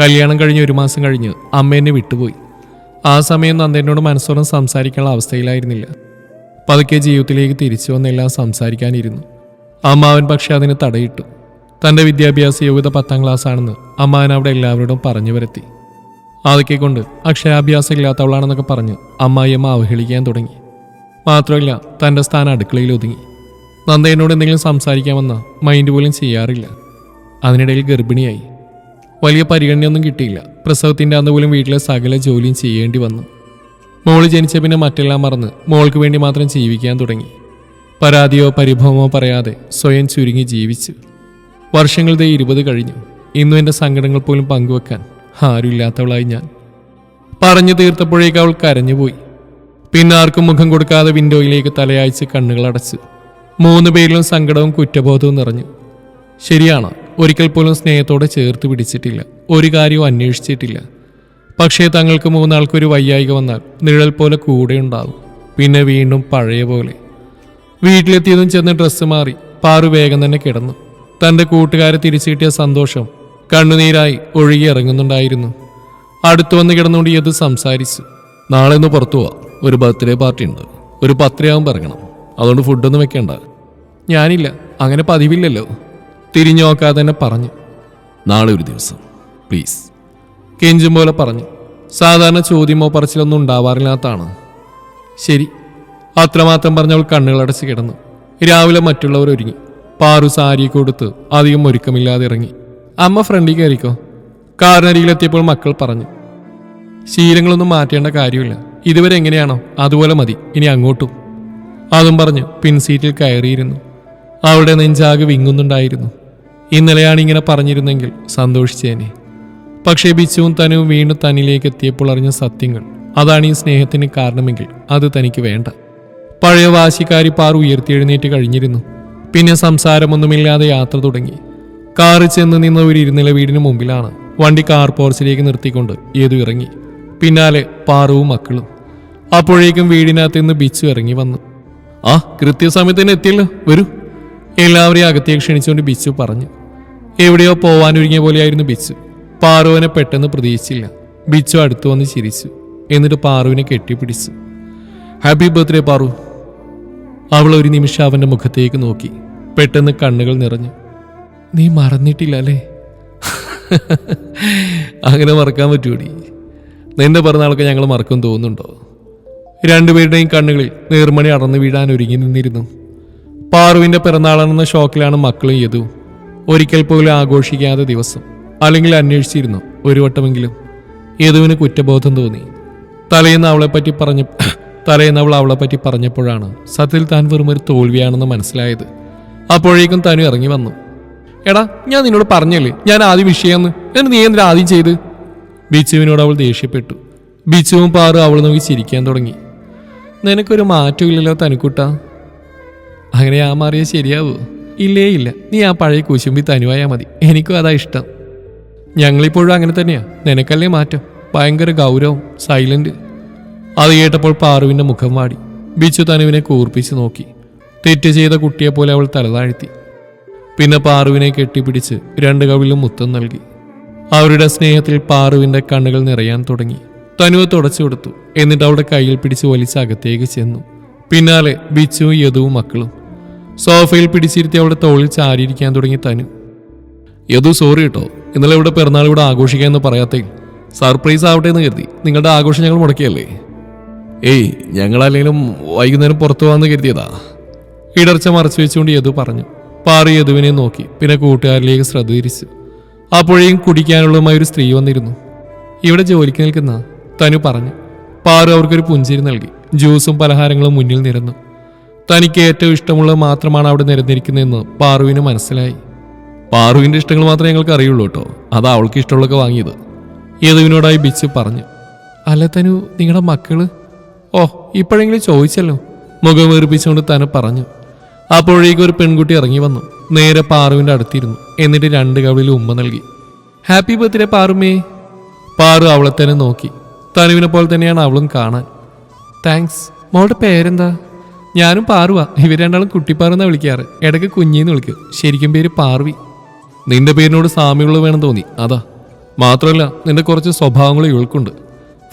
കല്യാണം കഴിഞ്ഞ് ഒരു മാസം കഴിഞ്ഞ് അമ്മ എന്നെ വിട്ടുപോയി. ആ സമയം നന്ദേനോട് മനസ്സോളം സംസാരിക്കാനുള്ള അവസ്ഥയിലായിരുന്നില്ല. പതുക്കെ ജീവിതത്തിലേക്ക് തിരിച്ചു വന്നെല്ലാം സംസാരിക്കാനിരുന്നു. അമ്മാവൻ പക്ഷെ അതിന് തടയിട്ടു. തന്റെ വിദ്യാഭ്യാസ യോഗ്യത പത്താം ക്ലാസ് ആണെന്ന് അമ്മാവൻ അവിടെ എല്ലാവരോടും പറഞ്ഞു വരുത്തി. അതൊക്കെ കൊണ്ട് അക്ഷരാഭ്യാസം ഇല്ലാത്തവളാണെന്നൊക്കെ പറഞ്ഞ് അമ്മായിയമ്മ അവഹേളിക്കാൻ തുടങ്ങി. മാത്രമല്ല തന്റെ സ്ഥാനം അടുക്കളയിൽ ഒതുങ്ങി. നന്ദയനോട് എന്തെങ്കിലും സംസാരിക്കാമെന്ന മൈൻഡ് പോലും ചെയ്യാറില്ല. അതിനിടയിൽ ഗർഭിണിയായി. വലിയ പരിഗണനയൊന്നും കിട്ടിയില്ല. പ്രസവത്തിന്റെ അന്ന് പോലും വീട്ടിലെ സകല ജോലിയും ചെയ്യേണ്ടി വന്നു. മോൾ ജനിച്ച പിന്നെ മറ്റെല്ലാം മറന്ന് മോൾക്ക് വേണ്ടി മാത്രം ജീവിക്കാൻ തുടങ്ങി. പരാതിയോ പരിഭവമോ പറയാതെ സ്വയം ചുരുങ്ങി ജീവിച്ചു. വർഷങ്ങളുടെ ഇരുപത് കഴിഞ്ഞു. ഇന്നും എന്റെ സങ്കടങ്ങൾ പോലും പങ്കുവെക്കാൻ ആരുമില്ലാത്തവളായി ഞാൻ. പറഞ്ഞു തീർത്തപ്പോഴേക്ക് അവൾ കരഞ്ഞുപോയി. പിന്നെ ആർക്കും മുഖം കൊടുക്കാതെ വിൻഡോയിലേക്ക് തലയാഴ്ച കണ്ണുകൾ അടച്ചു മൂന്ന് പേരിലും സങ്കടവും കുറ്റബോധവും നിറഞ്ഞു. ശരിയാണ്? ഒരിക്കൽ പോലും സ്നേഹത്തോടെ ചേർത്ത് പിടിച്ചിട്ടില്ല. ഒരു കാര്യവും അന്വേഷിച്ചിട്ടില്ല. പക്ഷേ തങ്ങൾക്ക് മൂന്നാൾക്കൊരു വയ്യായിക വന്നാൽ നിഴൽ പോലെ കൂടെ ഉണ്ടാവും പിന്നെ വീണ്ടും പഴയ പോലെ. വീട്ടിലെത്തിയതും ചെന്ന് ഡ്രസ്സ് മാറി പാറു വേഗം തന്നെ കിടന്നു. തന്റെ കൂട്ടുകാരെ തിരിച്ചു കിട്ടിയ സന്തോഷം കണ്ണുനീരായി ഒഴുകി ഇറങ്ങുന്നുണ്ടായിരുന്നു. അടുത്തു വന്ന് കിടന്നുകൊണ്ട് ഇത് സംസാരിച്ചു. നാളെ ഒന്ന് പുറത്തു പോവാം. ഒരു ബർത്ത്ഡേ പാർട്ടി ഉണ്ട്. ഒരു പത്രയാവും പറയണം. അതുകൊണ്ട് ഫുഡൊന്നും വെക്കണ്ട. ഞാനില്ല. അങ്ങനെ പതിവില്ലല്ലോ. തിരിഞ്ഞു നോക്കാതെ തന്നെ പറഞ്ഞു. നാളെ ഒരു ദിവസം. പ്ലീസ്. കെഞ്ചും പോലെ പറഞ്ഞു. സാധാരണ ചോദ്യമോ പറച്ചിലൊന്നും ഉണ്ടാവാറില്ലാത്താണ് ശരി. അത്രമാത്രം പറഞ്ഞവൾ കണ്ണുകളടച്ച് കിടന്നു. രാവിലെ മറ്റുള്ളവർ ഒരുങ്ങി. പാറു സാരി കൊടുത്ത് അധികം ഒരുക്കമില്ലാതെ ഇറങ്ങി. അമ്മ ഫ്രണ്ടിൽ കയറിക്കോ? കാറിനരികിലെത്തിയപ്പോൾ മക്കൾ പറഞ്ഞു. ശീലങ്ങളൊന്നും മാറ്റേണ്ട കാര്യമില്ല. ഇതുവരെ എങ്ങനെയാണോ അതുപോലെ മതി. ഇനി അങ്ങോട്ടും. അതും പറഞ്ഞു പിൻസീറ്റിൽ കയറിയിരുന്നു. അവളുടെ നെഞ്ചാകെ വിങ്ങുന്നുണ്ടായിരുന്നു. ഇന്നലെയാണ് ഇങ്ങനെ പറഞ്ഞിരുന്നെങ്കിൽ സന്തോഷിച്ചേനെ. പക്ഷേ ബിച്ചുവും തനുവും വീണ്ടും തന്നിലേക്ക് എത്തിയപ്പോൾ അറിഞ്ഞ സത്യങ്ങൾ. അതാണ് ഈ സ്നേഹത്തിന് കാരണമെങ്കിൽ അത് തനിക്ക് വേണ്ട. പഴയ വാശിക്കാരി പാർ ഉയർത്തിയെഴുന്നേറ്റ് കഴിഞ്ഞിരുന്നു. പിന്നെ സംസാരമൊന്നുമില്ലാതെ യാത്ര തുടങ്ങി. കാറ് ചെന്ന് നിന്ന ഒരു ഇരുനില വീടിന് മുമ്പിലാണ് വണ്ടി കാർ പോർച്ചിലേക്ക് നിർത്തിക്കൊണ്ട് ഏതു ഇറങ്ങി. പിന്നാലെ പാറുവും മക്കളും. അപ്പോഴേക്കും വീടിനകത്ത് നിന്ന് ബിച്ചു ഇറങ്ങി വന്നു. ആ കൃത്യസമയത്തിന് തന്നെ എത്തിയല്ലോ. വരൂ. എല്ലാവരെയും അകത്തേക്ക് ക്ഷണിച്ചുകൊണ്ട് ബിച്ചു പറഞ്ഞു. എവിടെയോ പോവാനൊരുങ്ങിയ പോലെയായിരുന്നു ബിച്ചു. പാറുവിനെ പെട്ടെന്ന് പ്രതീക്ഷിച്ചില്ല. ബിച്ചു അടുത്തു വന്ന് ചിരിച്ചു. എന്നിട്ട് പാറുവിനെ കെട്ടിപ്പിടിച്ചു. Happy birthday Paru. അവൾ ഒരു നിമിഷം അവന്റെ മുഖത്തേക്ക് നോക്കി. പെട്ടെന്ന് കണ്ണുകൾ നിറഞ്ഞു. നീ മറന്നിട്ടില്ല അല്ലേ? അങ്ങനെ മറക്കാൻ പറ്റൂടി. നിന്റെ പിറന്നാളൊക്കെ ഞങ്ങൾ മറക്കും തോന്നുന്നുണ്ടോ? രണ്ടുപേരുടെയും കണ്ണുകളിൽ നീർമണി അടർന്നു വീഴാൻ ഒരുങ്ങി നിന്നിരുന്നു. പാറുവിന്റെ പിറന്നാളെന്ന ഷോക്കിലാണ് മക്കളും യതു ഒരിക്കൽ പോലും ആഘോഷിക്കാതെ ദിവസം. അല്ലെങ്കിൽ അന്വേഷിച്ചിരുന്നു ഒരു വട്ടമെങ്കിലും. യദുവിന് കുറ്റബോധം തോന്നി. തലേന്ന് അവളെ പറ്റി പറഞ്ഞ തലേന്ന് അവൾ അവളെപ്പറ്റി പറ്റി പറഞ്ഞപ്പോഴാണ് സത്യത്തിൽ താൻ വെറും ഒരു തോൽവിയാണെന്ന് മനസ്സിലായത്. അപ്പോഴേക്കും താനും ഇറങ്ങി വന്നു. എടാ ഞാൻ നിന്നോട് പറഞ്ഞല്ലേ? ഞാൻ ആദ്യം വിഷയമെന്ന്. എന്നിട്ട് നീ എന്തിനാ ആദ്യം ചെയ്ത്? ബിച്ചുവിനോട് അവൾ ദേഷ്യപ്പെട്ടു. ബിച്ചുവും പാറും അവൾ നോക്കി ചിരിക്കാൻ തുടങ്ങി. നിനക്കൊരു മാറ്റമില്ലല്ലോ തനുക്കുട്ട. അങ്ങനെ ആ മാറിയ ശരിയാവൂ. ഇല്ലേ ഇല്ല. നീ ആ പഴയ കുശുമ്പി തനുവായാൽ മതി. എനിക്കും അതാ ഇഷ്ടം. ഞങ്ങളിപ്പോഴും അങ്ങനെ തന്നെയാ. നിനക്കല്ലേ മാറ്റം? ഭയങ്കര ഗൗരവം സൈലന്റ്. അത് കേട്ടപ്പോൾ പാറുവിന്റെ മുഖം വാടി. ബിച്ചു തനുവിനെ കൂർപ്പിച്ച് നോക്കി. തെറ്റ് ചെയ്ത കുട്ടിയെ പോലെ അവൾ തലതാഴ്ത്തി പിന്നെ പാറുവിനെ കെട്ടിപ്പിടിച്ച് രണ്ട് കവിളും മുത്തം നൽകി. അവരുടെ സ്നേഹത്തിൽ പാറുവിന്റെ കണ്ണുകൾ നിറയാൻ തുടങ്ങി. തനുവ് തുടച്ചു കൊടുത്തു. എന്നിട്ട് അവളുടെ കയ്യിൽ പിടിച്ച് വലിച്ച് അകത്തേക്ക് ചെന്നു. പിന്നാലെ ബിച്ചുവും യദുവും മക്കളും. സോഫയിൽ പിടിച്ചിരുത്തി അവളുടെ തോളിൽ ചാരിയിരിക്കാൻ തുടങ്ങി തനു. യദു സോറി കേട്ടോ ഇന്നലെ ഇവിടെ പിറന്നാൾ ഇവിടെ ആഘോഷിക്കാമെന്ന് പറയാത്തേ. സർപ്രൈസ് ആവട്ടെ എന്ന് കരുതി. നിങ്ങളുടെ ആഘോഷം ഞങ്ങൾ മുടക്കിയല്ലേ? ഏയ് ഞങ്ങളല്ലെങ്കിലും വൈകുന്നേരം പുറത്തു പോകാമെന്ന് കരുതിയതാ. ഇടർച്ച മറച്ചു വെച്ചുകൊണ്ട് യദു പറഞ്ഞു. പാറി യദുവിനെ നോക്കി. പിന്നെ കൂട്ടുകാരിലേക്ക് ശ്രദ്ധ തിരിച്ചു. അപ്പോഴേക്കും കുടിക്കാനുള്ളതുമായ ഒരു സ്ത്രീ വന്നിരുന്നു. ഇവിടെ ജോലിക്ക് നിൽക്കുന്ന തനു പറഞ്ഞു. പാറു അവർക്കൊരു പുഞ്ചിരി നൽകി. ജ്യൂസും പലഹാരങ്ങളും മുന്നിൽ നിരന്നു. തനിക്ക് ഏറ്റവും ഇഷ്ടമുള്ളത് മാത്രമാണ് അവിടെ നിരന്നിരിക്കുന്നതെന്ന് പാറുവിന് മനസ്സിലായി. പാറുവിന്റെ ഇഷ്ടങ്ങൾ മാത്രമേ ഞങ്ങൾക്ക് അറിയുള്ളൂ കേട്ടോ. അതാ അവൾക്ക് ഇഷ്ടമുള്ളൊക്കെ വാങ്ങിയത്. യദുവിനോടായി ബിച്ച് പറഞ്ഞു. അല്ല തനു നിങ്ങളുടെ മക്കൾ? ഓ ഇപ്പോഴെങ്കിലും ചോദിച്ചല്ലോ. മുഖം വീർപ്പിച്ചുകൊണ്ട് തന്നെ പറഞ്ഞു. അപ്പോഴേക്കും ഒരു പെൺകുട്ടി ഇറങ്ങി വന്നു. നേരെ പാറുവിന്റെ അടുത്തിരുന്നു. എന്നിട്ട് രണ്ട് കവിളിൽ ഉമ്മ നൽകി. ഹാപ്പി ബർത്ത്ഡേ പാറുമേ പാറു അവളെ തന്നെ നോക്കി. തനുവിനെ പോലെ തന്നെയാണ് അവളും കാണാൻ. താങ്ക്സ് മോളുടെ പേരെന്താ? ഞാനും പാറുവാ. ഇവർ രണ്ടാളും കുട്ടിപ്പാറെന്നാ വിളിക്കാറ്. ഇടയ്ക്ക് കുഞ്ഞിന്ന് വിളിക്കും. ശരിക്കും പേര് പാർവി. നിന്റെ പേരിനോട് സാമ്യമുള്ളത് വേണം തോന്നി. അതാ. മാത്രമല്ല നിന്റെ കുറച്ച് സ്വഭാവങ്ങളും ഇവൾക്കുണ്ട്.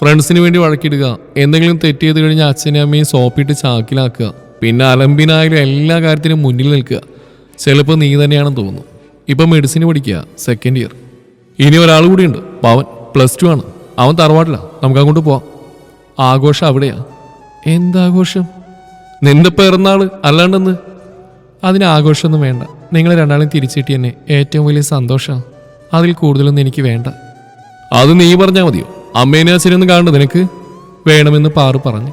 ഫ്രണ്ട്സിന് വേണ്ടി വഴക്കിടുക എന്തെങ്കിലും തെറ്റ് ചെയ്ത് കഴിഞ്ഞാൽ അച്ഛനെയും അമ്മയും സോപ്പിട്ട് ചാക്കിലാക്കുക പിന്നെ അലമ്പിനായാലും എല്ലാ കാര്യത്തിനും മുന്നിൽ നിൽക്കുക. ചിലപ്പോൾ നീ തന്നെയാണെന്ന് തോന്നുന്നു. ഇപ്പം മെഡിസിൻ പഠിക്കുക സെക്കൻഡ് ഇയർ ഇനി ഒരാൾ കൂടിയുണ്ട് പവൻ പ്ലസ് ടു ആണ്. അവൻ തറവാട്ടില്ല നമുക്ക് അങ്ങോട്ട് പോവാം. ആഘോഷം അവിടെയാ. എന്താഘോഷം? നിന്റെ പിറന്നാൾ അല്ലാണ്ടെന്ന്? അതിന് ആഘോഷമൊന്നും വേണ്ട. നിങ്ങൾ രണ്ടാളും തിരിച്ചിട്ടി എന്നെ ഏറ്റവും വലിയ സന്തോഷമാണ് അതിൽ കൂടുതലൊന്നും എനിക്ക് വേണ്ട. അത് നീ പറഞ്ഞാൽ മതിയോ? അമ്മേനെ അച്ഛനൊന്നും കാണണ്ട നിനക്ക്? വേണമെന്ന് പാറു പറഞ്ഞു.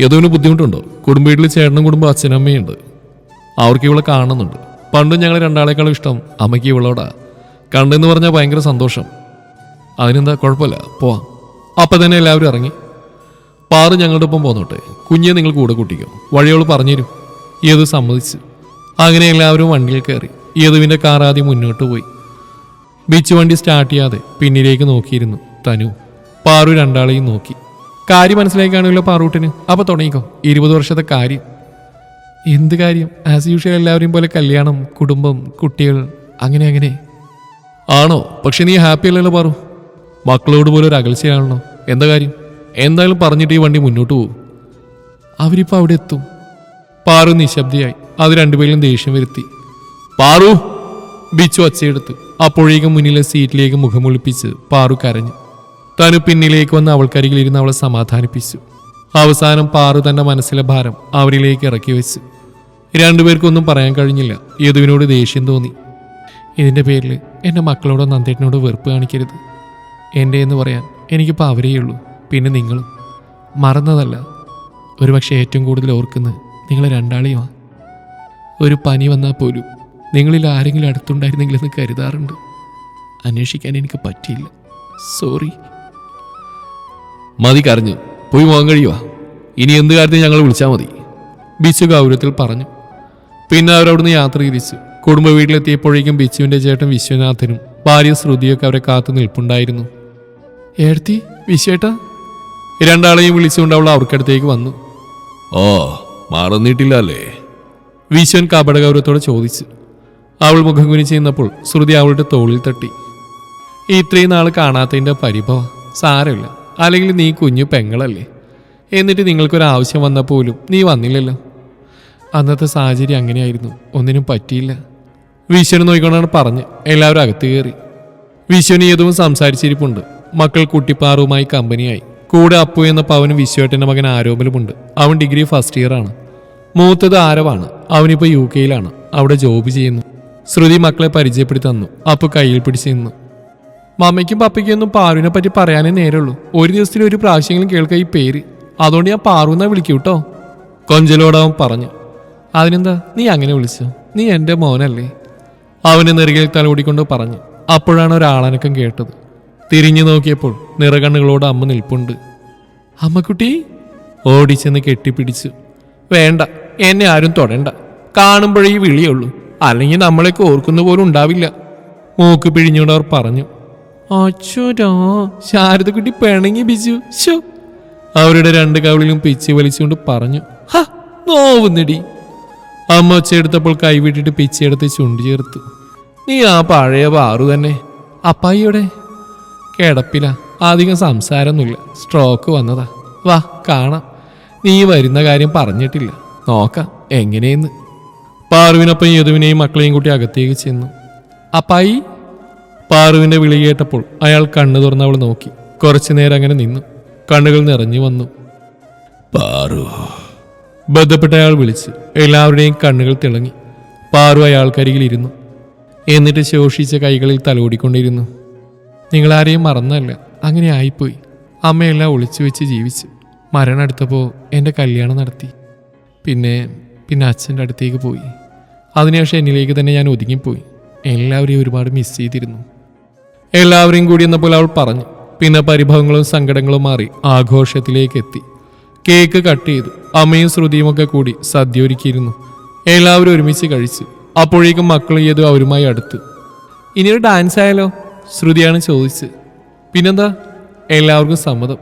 യദുവിന് ബുദ്ധിമുട്ടുണ്ടോ? കുടുംബ വീട്ടിൽ ചേട്ടനും കുടുംബം അച്ഛനമ്മയുണ്ട് അവർക്ക് ഇവളെ കാണുന്നുണ്ട് പണ്ടും ഞങ്ങൾ രണ്ടാളേക്കാളും ഇഷ്ടം അമ്മയ്ക്ക് ഇവളോടാ. കണ്ടെന്ന് പറഞ്ഞാൽ ഭയങ്കര സന്തോഷം. അതിനെന്താ കുഴപ്പമില്ല. പോവാം. അപ്പം തന്നെ എല്ലാവരും ഇറങ്ങി. പാറ് ഞങ്ങളുടെ ഒപ്പം പോന്നോട്ടെ. കുഞ്ഞെ നിങ്ങൾ കൂടെ കൂട്ടിക്കോ. വഴിയോൾ പറഞ്ഞുതരും ഏത് സമ്മതിച്ചു. അങ്ങനെ എല്ലാവരും വണ്ടിയിൽ കയറി. ഏതുവിന്റെ കാർ ആദ്യം മുന്നോട്ട് പോയി. ബീച്ച് വണ്ടി സ്റ്റാർട്ട് ചെയ്യാതെ പിന്നിലേക്ക് നോക്കിയിരുന്നു തനു. പാറു രണ്ടാളെയും നോക്കി. കാര്യം മനസ്സിലാക്കുകയാണല്ലോ പാറൂട്ടിന്. അപ്പോൾ തുടങ്ങിക്കോ. ഇരുപത് വർഷത്തെ കാര്യം. എന്ത് കാര്യം? ആസ് യൂഷ്വൽ എല്ലാവരെയും പോലെ കല്യാണം കുടുംബം കുട്ടികൾ അങ്ങനെ അങ്ങനെ. ആണോ? പക്ഷെ നീ ഹാപ്പി അല്ലല്ലോ പാറു. മക്കളോട് പോലെ ഒരു അകൽച്ചയാണല്ലോ. എന്താ കാര്യം? എന്തായാലും പറഞ്ഞിട്ട് ഈ വണ്ടി മുന്നോട്ട് പോകും. അവരിപ്പോ അവിടെ എത്തും. പാറു നിശബ്ദയായി. അത് രണ്ടുപേരും ദേഷ്യം വരുത്തി. പാറു ബിച്ചു ഒച്ചയെടുത്ത് അപ്പോഴേക്കും മുന്നിലെ സീറ്റിലേക്ക് മുഖമൊളിപ്പിച്ച് പാറു കരഞ്ഞു. തനു പിന്നിലേക്ക് വന്ന് അവൾക്കരികിലിരുന്ന് അവളെ സമാധാനിപ്പിച്ചു. അവസാനം പാറു തന്റെ മനസ്സിലെ ഭാരം അവരിലേക്ക് ഇറക്കി വെച്ചു. രണ്ടുപേർക്കൊന്നും പറയാൻ കഴിഞ്ഞില്ല. യദുവിനോട് ദേഷ്യം തോന്നി. ഇതിന്റെ പേരിൽ എന്റെ മക്കളോടോ നന്ദേട്ടനോടോ വെറുപ്പ് കാണിക്കരുത്. എന്റെ എന്ന് പറയാൻ എനിക്കിപ്പോൾ അവരേയുള്ളൂ. പിന്നെ നിങ്ങളും മറന്നതല്ല. ഒരുപക്ഷെ ഏറ്റവും കൂടുതൽ ഓർക്കുന്നത് നിങ്ങളെ രണ്ടാളെയുമാണ് ഒരു പനി വന്നാൽ പോലും നിങ്ങളിൽ ആരെങ്കിലും അടുത്തുണ്ടായിരുന്നെങ്കിൽ അടുത്തുണ്ടായിരുന്നെങ്കിലെന്ന് കരുതാറുണ്ട്. അന്വേഷിക്കാൻ എനിക്ക് പറ്റിയില്ല. സോറി. മതി കരഞ്ഞു. പോയി പോകാൻ കഴിയുവാ ഇനി എന്ത് കാര്യത്തിന് ഞങ്ങൾ വിളിച്ചാൽ മതി. ബിച്ചു ഗൗരവത്തിൽ പറഞ്ഞു. പിന്നെ അവരവിടുന്ന് യാത്ര തിരിച്ചു. കുടുംബ വീട്ടിലെത്തിയപ്പോഴേക്കും ബിച്ചുവിന്റെ ചേട്ടൻ വിശ്വനാഥനും ഭാര്യ ശ്രുതിയൊക്കെ അവരെ കാത്തു നിൽപ്പുണ്ടായിരുന്നു. ഏഴ്ത്തി വിശ്വേട്ട. രണ്ടാളെയും വിളിച്ചുകൊണ്ട് അവൾ അവർക്കടുത്തേക്ക് വന്നു. ഓ മറന്നിട്ടില്ല അല്ലേ വിശ്വൻ കപടഗൗരവത്തോടെ ചോദിച്ചു. അവൾ മുഖം കുനി ചെയ്യുന്നപ്പോൾ ശ്രുതി അവളുടെ തോളിൽ തട്ടി. ഇത്രയും നാൾ കാണാത്തതിന്റെ പരിഭവം സാരമില്ല. അല്ലെങ്കിൽ നീ കുഞ്ഞു പെങ്ങളല്ലേ. എന്നിട്ട് നിങ്ങൾക്കൊരു ആവശ്യം വന്നാൽ പോലും നീ വന്നില്ലല്ലോ. അന്നത്തെ സാഹചര്യം അങ്ങനെയായിരുന്നു. ഒന്നിനും പറ്റിയില്ല. വിശ്വനെ നോക്കിക്കൊണ്ടാണ് പറഞ്ഞ് എല്ലാവരും അകത്ത് കയറി. വിശ്വൻ ഏതും സംസാരിച്ചിരിപ്പുണ്ട്. മക്കൾ കുട്ടിപ്പാറുമായി കമ്പനിയായി. കൂടെ അപ്പു എന്ന പവനും വിശ്വേട്ടന്റെ മകൻ ആരോപലുമുണ്ട്. അവൻ ഡിഗ്രി ഫസ്റ്റ് ഇയർ ആണ്. മൂത്തത് ആരവാണ്. അവനിപ്പോൾ യു കെയിലാണ് അവിടെ ജോബ് ചെയ്യുന്നു. ശ്രുതി മക്കളെ പരിചയപ്പെടുത്തി തന്നു. അപ്പു കയ്യിൽ പിടിച്ച് നിന്നു. മമ്മയ്ക്കും പപ്പയ്ക്കും ഒന്നും പാറുവിനെ പറ്റി പറയാനേ നേരുള്ളൂ ഒരു ദിവസത്തിൽ ഒരു പ്രാവശ്യമെങ്കിലും കേൾക്കുക ഈ പേര്. അതുകൊണ്ട് ഞാൻ പാറു വിളിക്കൂ കേട്ടോ കൊഞ്ചലോടവൻ പറഞ്ഞു. അതിനെന്താ? നീ അങ്ങനെ വിളിച്ചു? നീ എന്റെ മോനല്ലേ? അവന് നെറുകയിൽ തലോടിക്കൊണ്ട് പറഞ്ഞു. അപ്പോഴാണ് ഒരാളനക്കം കേട്ടത്. തിരിഞ്ഞു നോക്കിയപ്പോൾ നിറകണ്ണുകളോട് അമ്മ നിൽപ്പുണ്ട്. അമ്മക്കുട്ടി ഓടിച്ചെന്ന് കെട്ടിപ്പിടിച്ചു. വേണ്ട എന്നെ ആരും തൊടണ്ട. കാണുമ്പോഴേ ഈ വിളിയുള്ളൂ. അല്ലെങ്കിൽ നമ്മളെയൊക്കെ ഓർക്കുന്ന പോലും ഉണ്ടാവില്ല. മൂക്ക് പിഴിഞ്ഞുകൊണ്ട് അവർ പറഞ്ഞു. അച്ചോരാ ശാരദക്കുട്ടി പിണങ്ങി ബിജു. ശോ അവരുടെ രണ്ട് കവിളിലും പിച്ചി വലിച്ചുകൊണ്ട് പറഞ്ഞു. ഹ നോവുന്നിടി. അമ്മ ഒച്ചയെടുത്തപ്പോൾ കൈവിട്ടിട്ട് പിച്ചയെടുത്ത് ചുണ്ടു ചേർത്തു. നീ ആ പഴയ വാറു തന്നെ. അപ്പായിയുടെ? കിടപ്പില. അധികം സംസാരമൊന്നുമില്ല. സ്ട്രോക്ക് വന്നതാ. വാ കാണാം. നീ വരുന്ന കാര്യം പറഞ്ഞിട്ടില്ല. നോക്കാം എങ്ങനെയെന്ന്. പാറുവിനൊപ്പം യദുവിനെയും മക്കളെയും കൂട്ടി അകത്തേക്ക് ചെന്നു. അപ്പായി? പാറുവിന്റെ വിളി കേട്ടപ്പോൾ അയാൾ കണ്ണു തുറന്ന് അവൾ നോക്കി. കുറച്ചു നേരം അങ്ങനെ നിന്നു. കണ്ണുകൾ നിറഞ്ഞു വന്നു. പാറു. ബന്ധപ്പെട്ട അയാൾ വിളിച്ച് എല്ലാവരുടെയും കണ്ണുകൾ തിളങ്ങി. പാറു അയാൾക്കരികിൽ ഇരുന്നു. എന്നിട്ട് ശോഷിച്ച കൈകളിൽ തലോടിക്കൊണ്ടിരുന്നു. നിങ്ങളാരെയും മറന്നല്ല. അങ്ങനെ ആയിപ്പോയി. അമ്മയെല്ലാം ഒളിച്ചു വെച്ച് ജീവിച്ചു. മരണം അടുത്തപ്പോൾ എന്റെ കല്യാണം നടത്തി. പിന്നെ പിന്നെ അച്ഛന്റെ അടുത്തേക്ക് പോയി. അതിനുശേഷം എന്നിലേക്ക് തന്നെ ഞാൻ ഒതുങ്ങിപ്പോയി. എല്ലാവരെയും ഒരുപാട് മിസ് ചെയ്തിരുന്നു. എല്ലാവരെയും കൂടി എന്നപ്പോൾ അവൾ പറഞ്ഞു. പിന്നെ പരിഭവങ്ങളും സങ്കടങ്ങളും മാറി ആഘോഷത്തിലേക്ക് എത്തി. കേക്ക് കട്ട് ചെയ്തു. അമ്മയും ശ്രുതിയും ഒക്കെ കൂടി സദ്യ ഒരുക്കിയിരുന്നു. എല്ലാവരും ഒരുമിച്ച് കഴിച്ചു. അപ്പോഴേക്കും മക്കൾ ചെയ്തു അവരുമായി അടുത്തു. ഇനിയൊരു ഡാൻസ് ആയാലോ? ശ്രുതിയാണ് ചോദിച്ചത് പിന്നെന്താ? എല്ലാവർക്കും സമ്മതം.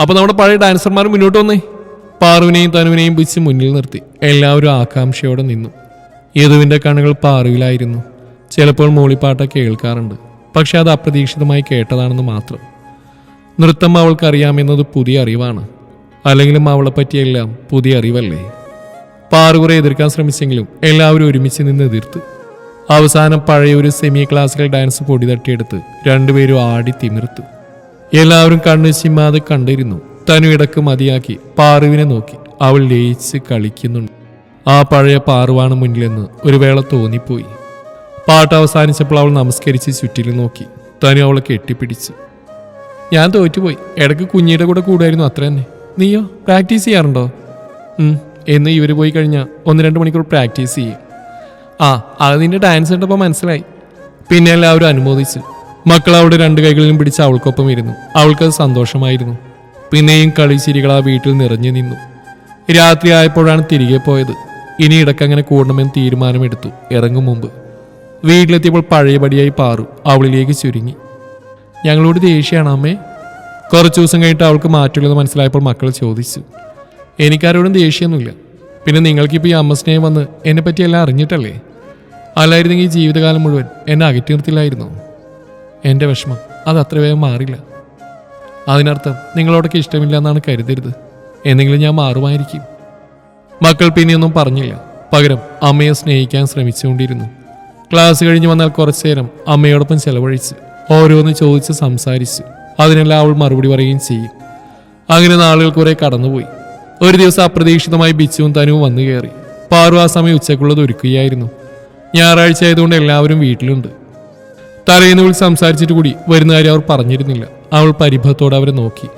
അപ്പൊ നമ്മുടെ പഴയ ഡാൻസർമാർ മുന്നോട്ട് വന്നേ. പാറുവിനെയും തനുവിനെയും പിടിച്ച് മുന്നിൽ നിർത്തി. എല്ലാവരും ആകാംക്ഷയോടെ നിന്നു. യദുവിന്റെ കണ്ണുകൾ പാറുവിലായിരുന്നു. ചിലപ്പോൾ മൂളിപ്പാട്ട കേൾക്കാറുണ്ട്. പക്ഷെ അത് അപ്രതീക്ഷിതമായി കേട്ടതാണെന്ന് മാത്രം. നൃത്തം അവൾക്കറിയാമെന്നത് പുതിയ അറിവാണ്. അല്ലെങ്കിലും അവളെ പറ്റിയെല്ലാം പുതിയ അറിവല്ലേ? പാറുകുറെ എതിർക്കാൻ ശ്രമിച്ചെങ്കിലും എല്ലാവരും ഒരുമിച്ച് നിന്ന് എതിർത്തു. അവസാനം പഴയ ഒരു സെമി ക്ലാസിക്കൽ ഡാൻസ് പൊടി തട്ടിയെടുത്ത് രണ്ടുപേരും ആടി തിമിർത്തു. എല്ലാവരും കണ്ണു ചിമ്മാതെ കണ്ടിരുന്നു. തനു ഇടയ്ക്ക് മതിയാക്കി പാറുവിനെ നോക്കി. അവൾ ലയിച്ച് കളിക്കുന്നുണ്ട്. ആ പഴയ പാറുവാണ് മുന്നിലെന്ന് ഒരു വേള തോന്നിപ്പോയി. പാട്ട് അവസാനിച്ചപ്പോൾ അവൾ നമസ്കരിച്ച് ചുറ്റിലും നോക്കി. തനു അവളെ കെട്ടിപ്പിടിച്ച്. ഞാൻ തോറ്റുപോയി. ഇടയ്ക്ക് കുഞ്ഞിയുടെ കൂടെ കൂടായിരുന്നു അത്ര തന്നെ. നീയോ? പ്രാക്ടീസ് ചെയ്യാറുണ്ടോ? എന്ന് ഇവർ പോയി കഴിഞ്ഞാൽ ഒന്ന് രണ്ട് മണിക്കൂർ പ്രാക്ടീസ് ചെയ്യും. ആ അത് നിന്റെ ഡാൻസ് കണ്ടപ്പോൾ മനസ്സിലായി. പിന്നെ എല്ലാവരും അനുമോദിച്ചു. മക്കൾ അവിടെ രണ്ട് കൈകളിലും പിടിച്ച് അവൾക്കൊപ്പം ഇരുന്നു. അവൾക്കത് സന്തോഷമായിരുന്നു. പിന്നെയും കളിച്ചിരികൾ ആ വീട്ടിൽ നിറഞ്ഞു നിന്നു. രാത്രി ആയപ്പോഴാണ് തിരികെ പോയത്. ഇനി ഇടയ്ക്കങ്ങനെ കൂടണമെന്ന് തീരുമാനമെടുത്തു. ഇറങ്ങും മുമ്പ്. വീട്ടിലെത്തിയപ്പോൾ പഴയപടിയായി പാറു. അവളിലേക്ക് ചുരുങ്ങി. ഞങ്ങളോട് ദേഷ്യമാണ് അമ്മേ. കുറച്ച് ദിവസം കഴിഞ്ഞിട്ട് അവൾക്ക് മാറ്റമില്ലെന്ന് മനസ്സിലായപ്പോൾ മക്കൾ ചോദിച്ചു. എനിക്കാരോടും ദേഷ്യമൊന്നുമില്ല പിന്നെ നിങ്ങൾക്കിപ്പോൾ ഈ അമ്മസ്നേഹം വന്ന് എന്നെ പറ്റിയെല്ലാം അറിഞ്ഞിട്ടല്ലേ? അല്ലായിരുന്നെങ്കിൽ ഈ ജീവിതകാലം മുഴുവൻ എന്നെ അകറ്റി നിർത്തില്ലായിരുന്നു എന്റെ വിഷമം അത് അത്ര വേഗം മാറില്ല. അതിനർത്ഥം നിങ്ങളോടൊക്കെ ഇഷ്ടമില്ല എന്നാണ് കരുതരുത്. എന്നെങ്കിലും ഞാൻ മാറുമായിരിക്കും. മക്കൾ പിന്നെയൊന്നും പറഞ്ഞില്ല. പകരം അമ്മയെ സ്നേഹിക്കാൻ ശ്രമിച്ചുകൊണ്ടിരുന്നു. ക്ലാസ് കഴിഞ്ഞ് വന്നാൽ കുറച്ചു നേരം അമ്മയോടൊപ്പം ചെലവഴിച്ച് ഓരോന്ന് ചോദിച്ച് സംസാരിച്ചു അതിനെല്ലാം അവൾ മറുപടി പറയുകയും ചെയ്യും. അങ്ങനെ നാളുകൾ കുറെ കടന്നുപോയി. ഒരു ദിവസം അപ്രതീക്ഷിതമായി ബിച്ചുവും തനുവും വന്നു കയറി. പാറു ആ സമയം ഉച്ചക്കുള്ളത് ഒരുക്കുകയായിരുന്നു. ഞായറാഴ്ച ആയതുകൊണ്ട് എല്ലാവരും വീട്ടിലുണ്ട്. തലേന്ന് വിളിച്ച് സംസാരിച്ചിട്ട് കൂടി വരുന്ന കാര്യം അവർ പറഞ്ഞിരുന്നില്ല. അവൾ പരിഭവത്തോടെ അവരെ നോക്കി.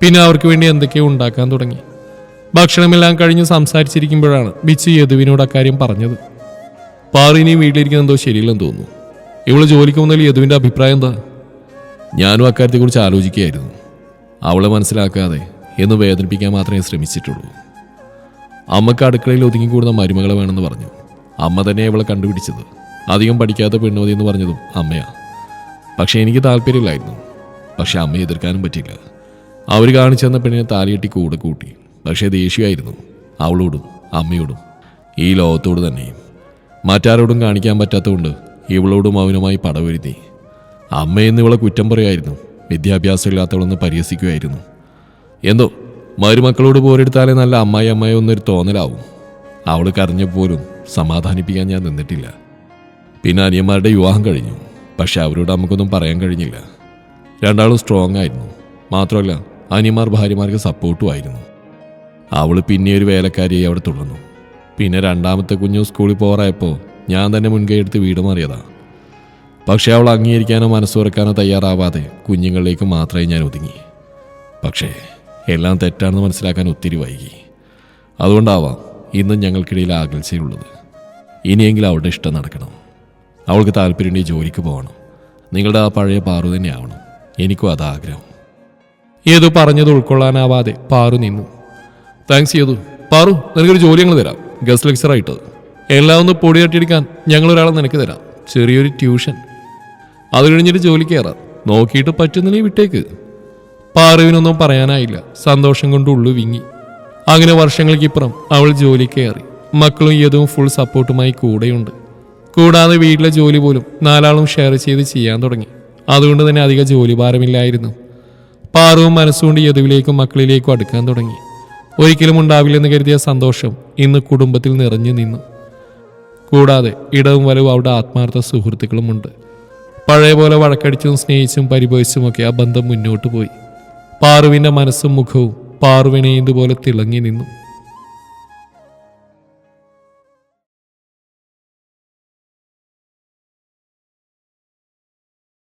പിന്നെ അവർക്ക് വേണ്ടി എന്തൊക്കെയോ ഉണ്ടാക്കാൻ തുടങ്ങി. ഭക്ഷണമെല്ലാം കഴിഞ്ഞ് സംസാരിച്ചിരിക്കുമ്പോഴാണ് ബിച്ചു യദുവിനോട് അക്കാര്യം പറഞ്ഞത്. പാറിനി വീട്ടിലിരിക്കുന്ന എന്തോ ശരിയില്ലെന്ന് തോന്നുന്നു. ഇവൾ ജോലിക്ക് വന്നതിൽ യദുവിന്റെ അഭിപ്രായം എന്താ? ഞാനും അക്കാര്യത്തെക്കുറിച്ച് ആലോചിക്കുകയായിരുന്നു. അവളെ മനസ്സിലാക്കാതെ എന്ന് വേദനിപ്പിക്കാൻ മാത്രമേ ശ്രമിച്ചിട്ടുള്ളൂ. അമ്മയ്ക്ക് അടുക്കളയിൽ ഒതുങ്ങിക്കൂടുന്ന മരുമകളെ വേണമെന്ന് പറഞ്ഞു. അമ്മ തന്നെ ഇവളെ കണ്ടുപിടിച്ചത്. അധികം പഠിക്കാത്ത പെണ്ണുമതി എന്ന് പറഞ്ഞതും അമ്മയാ. പക്ഷേ എനിക്ക് താല്പര്യമില്ലായിരുന്നു. പക്ഷെ അമ്മയെ എതിർക്കാനും പറ്റില്ല. അവർ കാണിച്ചു തന്ന പെണ്ണിനെ താലിയെട്ടി കൂടെ കൂട്ടി. പക്ഷേ ദേഷ്യമായിരുന്നു. അവളോടും അമ്മയോടും. ഈ ലോകത്തോട് തന്നെയും മറ്റാരോടും കാണിക്കാൻ പറ്റാത്തതുകൊണ്ട് ഇവളോടും അവനുമായി പടവരുത്തി. അമ്മയെന്ന് ഇവളെ കുറ്റം പറയായിരുന്നു. വിദ്യാഭ്യാസമില്ലാത്തവളെന്ന് പരിഹസിക്കുമായിരുന്നു. എന്തോ? മരുമക്കളോട് പോരെടുത്താലേ നല്ല അമ്മായി അമ്മായി ഒന്നൊരു തോന്നലാവും. അവൾ കരഞ്ഞപ്പോലും സമാധാനിപ്പിക്കാൻ ഞാൻ നിന്നിട്ടില്ല. പിന്നെ അനിയന്മാരുടെ വിവാഹം കഴിഞ്ഞു. പക്ഷെ അവരോട് നമുക്കൊന്നും പറയാൻ കഴിഞ്ഞില്ല. രണ്ടാളും സ്ട്രോങ് ആയിരുന്നു. മാത്രമല്ല അനിയന്മാർ ഭാര്യമാർക്ക് സപ്പോർട്ടും ആയിരുന്നു. അവൾ പിന്നെ ഒരു വേലക്കാരിയായി അവിടെ തുടർന്നു. പിന്നെ രണ്ടാമത്തെ കുഞ്ഞു സ്കൂളിൽ പോകാറായപ്പോൾ ഞാൻ തന്നെ മുൻകൈ എടുത്ത് വീട് മാറിയതാ. പക്ഷെ അവൾ അംഗീകരിക്കാനോ മനസ്സുറക്കാനോ തയ്യാറാവാതെ കുഞ്ഞുങ്ങളിലേക്ക് മാത്രമേ ഞാൻ ഒതുങ്ങി. പക്ഷേ എല്ലാം തെറ്റാണെന്ന് മനസ്സിലാക്കാൻ ഒത്തിരി വൈകി. അതുകൊണ്ടാവാം ഇന്നും ഞങ്ങൾക്കിടയിൽ അകൽച്ചയുള്ളത് ഇനിയെങ്കിലും അവളുടെ ഇഷ്ടം നടക്കണം. അവൾക്ക് താല്പര്യമുണ്ടെങ്കിൽ ജോലിക്ക് പോകണം. നിങ്ങളുടെ ആ പഴയ പാറു തന്നെ ആവണം. എനിക്കും അത് ആഗ്രഹം. ഏതു പറഞ്ഞത് ഉൾക്കൊള്ളാനാവാതെ പാറു നിന്നു. താങ്ക്സ് ചെയ്തു പാറു നിനക്കൊരു ജോലി ഞങ്ങൾ തരാം. ഗസ്റ്റ് ലെക്ചറായിട്ട് എല്ലാം ഒന്ന് പൊടി തട്ടിയെടുക്കാൻ ഞങ്ങളൊരാളെ നിനക്ക് തരാം. ചെറിയൊരു ട്യൂഷൻ. അത് കഴിഞ്ഞിട്ട് ജോലി കയറാം. നോക്കിയിട്ട് പറ്റുന്നില്ലെങ്കിൽ വിട്ടേക്ക്. പാറുവിനൊന്നും പറയാനായില്ല. സന്തോഷം കൊണ്ട് ഉള്ളു വിങ്ങി. അങ്ങനെ വർഷങ്ങൾക്കിപ്പുറം അവൾ ജോലി കയറി. മക്കളും ഏതും ഫുൾ സപ്പോർട്ടുമായി കൂടെയുണ്ട്. കൂടാതെ വീട്ടിലെ ജോലി പോലും നാലാളും ഷെയർ ചെയ്ത് ചെയ്യാൻ തുടങ്ങി. അതുകൊണ്ട് തന്നെ അധിക ജോലി ഭാരമില്ലായിരുന്നു. പാറുവും മനസ്സുകൊണ്ട് യദുവിലേക്കും മക്കളിലേക്കും അടുക്കാൻ തുടങ്ങി. ഒരിക്കലും ഉണ്ടാവില്ലെന്ന് കരുതിയ സന്തോഷം ഇന്ന് കുടുംബത്തിൽ നിറഞ്ഞു നിന്നു. കൂടാതെ ഇടവും വലവും അവിടെ ആത്മാർത്ഥ സുഹൃത്തുക്കളുമുണ്ട്. പഴയ പോലെ വഴക്കടിച്ചും സ്നേഹിച്ചും പരിഭവിച്ചുമൊക്കെ ആ ബന്ധം മുന്നോട്ട് പോയി. പാറുവിന്റെ മനസ്സും മുഖവും പാറുവിനെയുതുപോലെ തിളങ്ങി നിന്നു.